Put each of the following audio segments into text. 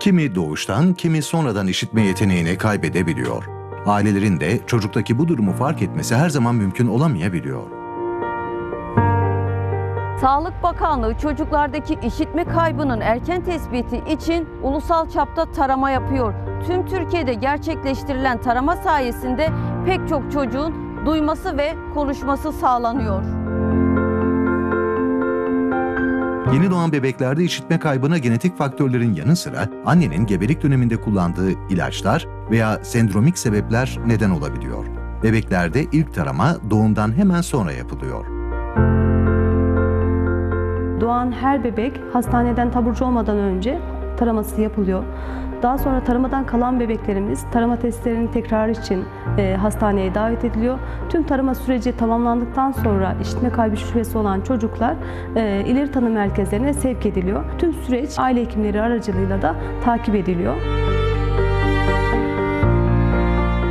Kimi doğuştan, kimi sonradan işitme yeteneğini kaybedebiliyor. Ailelerin de çocuktaki bu durumu fark etmesi her zaman mümkün olamayabiliyor. Sağlık Bakanlığı çocuklardaki işitme kaybının erken tespiti için ulusal çapta tarama yapıyor. Tüm Türkiye'de gerçekleştirilen tarama sayesinde pek çok çocuğun duyması ve konuşması sağlanıyor. Yeni doğan bebeklerde işitme kaybına genetik faktörlerin yanı sıra annenin gebelik döneminde kullandığı ilaçlar veya sendromik sebepler neden olabiliyor. Bebeklerde ilk tarama doğumdan hemen sonra yapılıyor. Doğan her bebek hastaneden taburcu olmadan önce taraması yapılıyor. Daha sonra taramadan kalan bebeklerimiz tarama testlerinin tekrarı için e, hastaneye davet ediliyor. Tüm tarama süreci tamamlandıktan sonra işitme kaybı şüphesi olan çocuklar e, ileri tanı merkezlerine sevk ediliyor. Tüm süreç aile hekimleri aracılığıyla da takip ediliyor.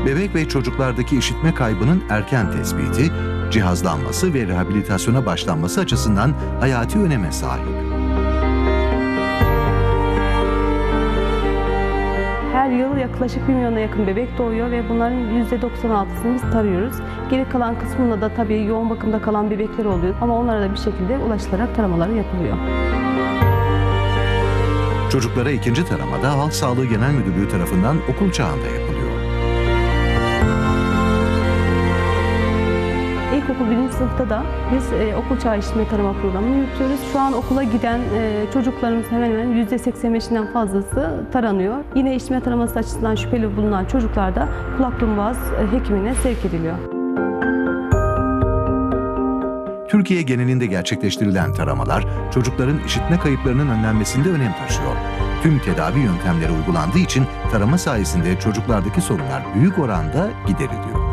Bebek ve çocuklardaki işitme kaybının erken tespiti, cihazlanması ve rehabilitasyona başlanması açısından hayati öneme sahip. Yaklaşık 1 milyona yakın bebek doğuyor ve bunların %96'sını biz tarıyoruz. Geri kalan kısmında da tabii yoğun bakımda kalan bebekler oluyor ama onlara da bir şekilde ulaşılarak taramaları yapılıyor. Çocuklara ikinci taramada Halk Sağlığı Genel Müdürlüğü tarafından okul çağında yapılıyor. İlkokul 1. sınıfta da biz e, okul çağı işitme tarama programını yürütüyoruz. Şu an okula giden e, çocuklarımız hemen hemen %85'inden fazlası taranıyor. Yine işitme taraması açısından şüpheli bulunan çocuklar da kulak boğaz e, hekimine sevk ediliyor. Türkiye genelinde gerçekleştirilen taramalar çocukların işitme kayıplarının önlenmesinde önem taşıyor. Tüm tedavi yöntemleri uygulandığı için tarama sayesinde çocuklardaki sorunlar büyük oranda gideriliyor.